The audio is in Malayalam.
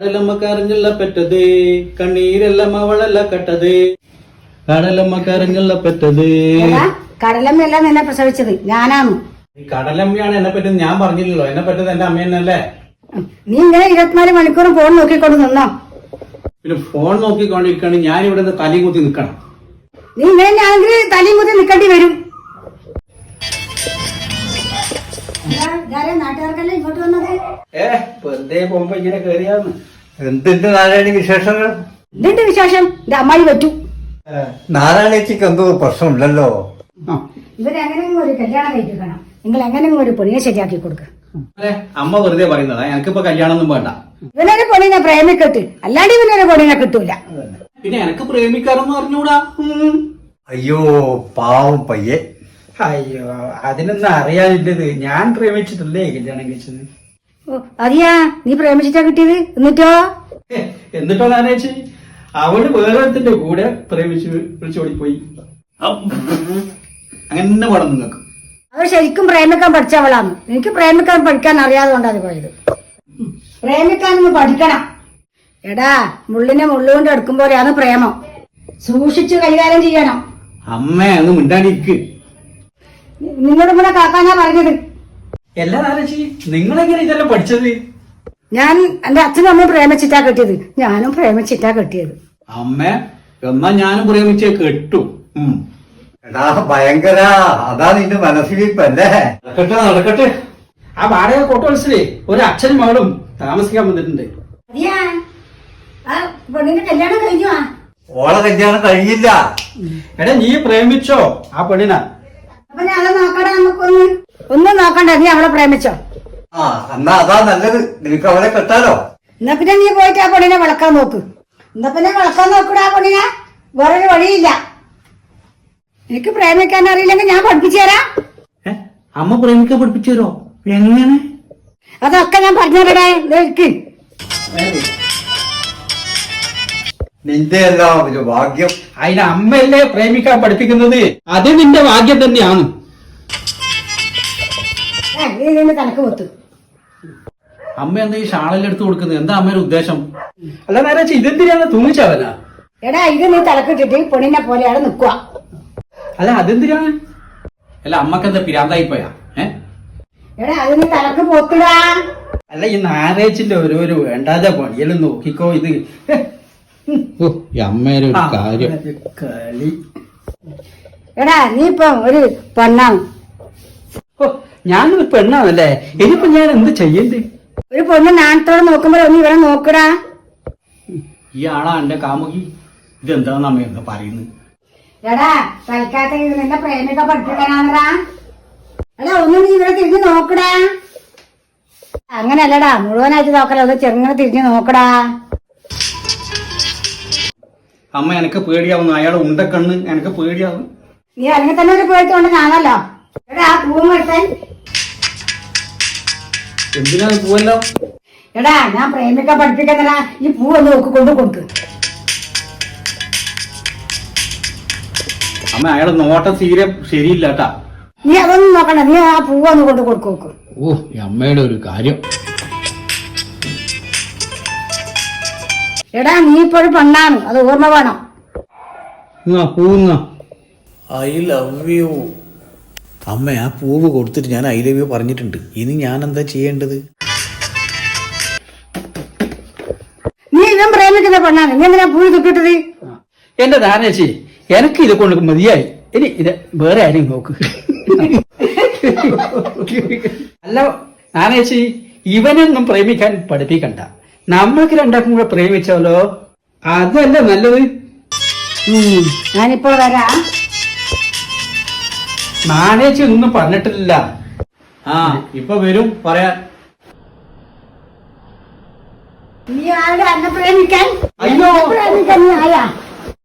കടലമ്മ പെറ്റത് കണ്ണീരെല്ലാം അവളല്ല കട്ടത്. കടലമ്മ കരഞ്ഞുള്ള പെറ്റത് കടലമ്മയല്ല എന്നെ പ്രസവിച്ചത് ഞാനാണ്. ഈ കടലമ്മയാണ് എന്നെ പറ്റുന്നത് ഞാൻ പറഞ്ഞില്ലല്ലോ എന്നെ പറ്റുന്നത് എന്റെ അമ്മയെന്നല്ലേ നീ ഇങ്ങനെ ഇരുപത്തിനാല് മണിക്കൂർ ഫോൺ നോക്കിക്കൊണ്ട് നിന്നോ? പിന്നെ ഫോൺ നോക്കിക്കൊണ്ടിരിക്കണം ഞാൻ ഇവിടെ നിന്ന് തലയും കുത്തി നിൽക്കണം. നീ ഇങ്ങനെ ആണെങ്കിൽ തലയും കുത്തി നിൽക്കേണ്ടി വരും. എന്തിന്റെ നാരായണി വിശേഷങ്ങൾ? എന്തിന്റെ വിശേഷം? എന്റെ അമ്മായി പറ്റൂ. നാരായണിക്ക് എന്തോ പ്രശ്നമില്ലല്ലോ ഇവരെങ്ങനെയും ഒരു കല്യാണം കഴിക്കണം നിങ്ങൾ എങ്ങനെയും ഒരു പൊണിയെ ശരിയാക്കി കൊടുക്കുക അമ്മ വെറുതെ പറയുന്നതാ. എനിക്കിപ്പോ കല്യാണം ഒന്നും വേണ്ട. ഇവനൊരു പൊണിനെ പ്രേമിക്കട്ട്. അല്ലാണ്ട് ഇവനൊരു പൊണിനെ കിട്ടൂല. പിന്നെ എനിക്ക് പ്രേമിക്കാറൊന്നും പറഞ്ഞൂടാ അയ്യോ പാവം പയ്യെ. അയ്യോ അതിനൊന്നും അറിയാനില്ലത്. ഞാൻ പ്രേമിച്ചിട്ടല്ലേ കല്യാണം കഴിച്ചത്? ഓ, അറിയാ നീ പ്രേമിച്ചിട്ടാ കിട്ടിയത്? എന്നിട്ടോ? എന്നിട്ടോ ഞാനേച്ചി അവൾ വേറൊരുത്തിന്റെ കൂടെ പ്രേമിച്ചു വിളിച്ചോടി പോയി അങ്ങനെ പടം നിങ്ങൾക്ക് അവർ ശരിക്കും പ്രേമിക്കാൻ പഠിച്ചവളാണ് എനിക്ക് പ്രേമിക്കാൻ പഠിക്കാൻ അറിയാതെ കൊണ്ടാണ് പോയത്. പ്രേമിക്കാനൊന്ന് പഠിക്കണം. എടാ മുള്ളിനെ മുള്ളുകൊണ്ട് എടുക്കുമ്പോഴാണ് പ്രേമം. സൂക്ഷിച്ചു കൈകാര്യം ചെയ്യണം. അമ്മ അങ്ങ് മിണ്ടാണ്ടിരിക്ക്. നിന്നോട് കൂടെ കാക്കാനാ പറഞ്ഞത്? എല്ലാ നാരച്ചി നിങ്ങളെങ്ങനെ ഇതെല്ലാം പഠിച്ചത്? ഞാൻ എന്റെ അച്ഛനും അമ്മയും പ്രേമിച്ചിട്ടാ കെട്ടിയത്. ഞാനും പ്രേമിച്ചിട്ടാ കെട്ടിയത്. അമ്മ എന്നാ ഞാനും പ്രേമിച്ചേ കെട്ടു. എടാ ഭയങ്കര. അതാ നിന്റെ മനസ്സിലിപ്പല്ലേ? നടക്കട്ടെ നടക്കട്ടെ. ആ വാടക കോട്ടോൾസിലെ ഒരു അച്ഛനും മകളും താമസിക്കാൻ വന്നിട്ടുണ്ട്. പെണ്ണിന്റെ കല്യാണം കഴിഞ്ഞു ഓളെ കല്യാണം കഴിയില്ല എടാ നീ പ്രേമിച്ചോ ആ പെണ്ണിനാ? അപ്പൊ ഞാൻ നോക്കണ്ട നമുക്കൊന്ന് ഒന്നും നോക്കണ്ട നീ അവളെ പ്രേമിച്ചോ. ആ എന്നാ അതാ നല്ലത്. നിനക്ക് അവളെ കെട്ടാലോ? എന്നാ പിന്നെ നീ പോയിട്ട് ആ പൊടിനെ വളക്കാൻ നോക്ക്. എന്നാ പിന്നെ വളക്കാൻ നോക്കൂടാ ആ പെണ്ണിനെ വേറൊരു വഴിയില്ല. എനിക്ക് പ്രേമിക്കാൻ അറിയില്ലെങ്കിൽ ഞാൻ പഠിപ്പിച്ചു തരാം. ഏ? അമ്മ പ്രേമിക്കാൻ പഠിപ്പിച്ചു തരോ എങ്ങനെ? അതൊക്കെ ഞാൻ പറഞ്ഞുതരടേ നിൽക്ക് നിന്റെ എല്ലാം ഒരു ഭാഗ്യം. അതിന് അമ്മയല്ലേ പ്രേമിക്കാൻ പഠിപ്പിക്കുന്നത്? അത് നിന്റെ ഭാഗ്യം തന്നെയാണ്. കണക്ക് പൊത്ത്. അമ്മ എന്താ ഈ ഷാളെല്ലെടുത്ത് കൊടുക്കുന്നത്? എന്താ അമ്മയുടെ ഉദ്ദേശം? അല്ല നേരെ ഇതെന്തിനാണ് തൂങ്ങിച്ചവല? എടാ ഇത് നീ തലക്കിട്ടിട്ട് പെണ്ണിനെ പോലെയാണ് നിക്കുക അല്ല അതെന്തിനാണ്? അല്ല അമ്മയ്ക്ക് എന്താ പിരാന്തായി പോയാ? ഏ? എടാ അത് നീ തലക്ക് പോത്തിടാ. അല്ല ഈ നാരേച്ചിന്റെ ഓരോരോ വേണ്ടാതെ പണിയെല്ലാം നോക്കിക്കോ ഇത്. ഓ ഈ അമ്മയുടെ ഒരു കാര്യം. കളി. എടാ നീ ഇപ്പൊ ഒരു പെണ്ണാണ്. ഓ ഞാനൊരു പെണ്ണാണല്ലേ? ഇനിയിപ്പോ ഞാൻ എന്ത് ചെയ്യണ്ടേ? ഒരു പൊണ്ണ് നാണത്തോടെ നോക്കുമ്പോൾ ഒന്ന് ഇവരെ നോക്കടാ. ഈ ആളാ എന്റെ കാമുകി. ഇതെന്താന്ന് അമ്മ എന്താ പറയുന്നത് എടാ തൽക്കാലത്തേക്ക് ഇത് നിന്റെ പ്രേമിക പഠിപ്പിക്കാനാണടാ. എടാ ഒന്ന് നീ ഇവിടെ തിരിഞ്ഞു നോക്കടാ. അങ്ങനെയല്ലടാ മുഴുവനായിട്ട് നോക്കല ഒന്ന് ചെറുങ്ങനെ തിരിഞ്ഞു നോക്കടാ. അമ്മ എനിക്ക് പേടിയാവുന്നു. അയാൾ ഉണ്ടക്കണ്ണ്. എനിക്ക് പേടിയാവും നീ അല്ലെങ്കിൽ തന്നെ ഒരു പേടി കാണല്ലോ എടാ ആ പൂവും എടുത്താൻ എന്തിനാ പൂവല്ലോ? എടാ ഞാൻ പ്രേമിക്കാൻ പഠിപ്പിക്കുന്നടാ ഈ പൂ ഒന്ന് നോക്കി കൊണ്ട് കൊടുക്ക്. അമ്മ അയാളെ നോട്ടം തീരെ ശരിയില്ല കേട്ടാ. നീ അതൊന്നും നോക്കണ്ട. നീ ആ പൂവ് ഒന്ന് കൊണ്ട് കൊടുക്കു ഓ ഈ അമ്മയുടെ ഒരു കാര്യം. എടാ നീ ഇപ്പോഴും പെണ്ണാണ്. അത് ഓർമ്മ വേണം. ഐ ലവ് യു അമ്മ ആ പൂവ് കൊടുത്തിട്ട് ഞാൻ ഐ ലവ് യു പറഞ്ഞിട്ടുണ്ട്. ഇനി ഞാൻ എന്താ ചെയ്യേണ്ടത്? നീ ഇവൻ പ്രേമിക്കുന്ന പെണ്ണാണ്. നീ എന്തിനാ പൂവ് തുപ്പിട്ടത്? എന്റെ ധാരണേച്ചി എനിക്ക് ഇത് കൊണ്ട് മതിയായി. ഇനി ഇത് വേറെ ആരെയും നോക്ക്. അല്ല ധാരണേച്ചി ഇവനൊന്നും പ്രേമിക്കാൻ പഠിപ്പിക്കണ്ട. നമ്മൾക്ക് രണ്ടാക്കും കൂടെ പ്രേമിച്ചാലോ? അതല്ല നല്ലത്. ഞാനിപ്പോ ഞാനിപ്പോൾ വരാം. നാണേച്ചി ഒന്നും പറഞ്ഞിട്ടില്ല. ആ ഇപ്പൊ വരും. പറയാ. നീ പ്രേമിക്കാൻ? അയ്യോ. പ്രേമിക്കാൻ നീ ആരാ?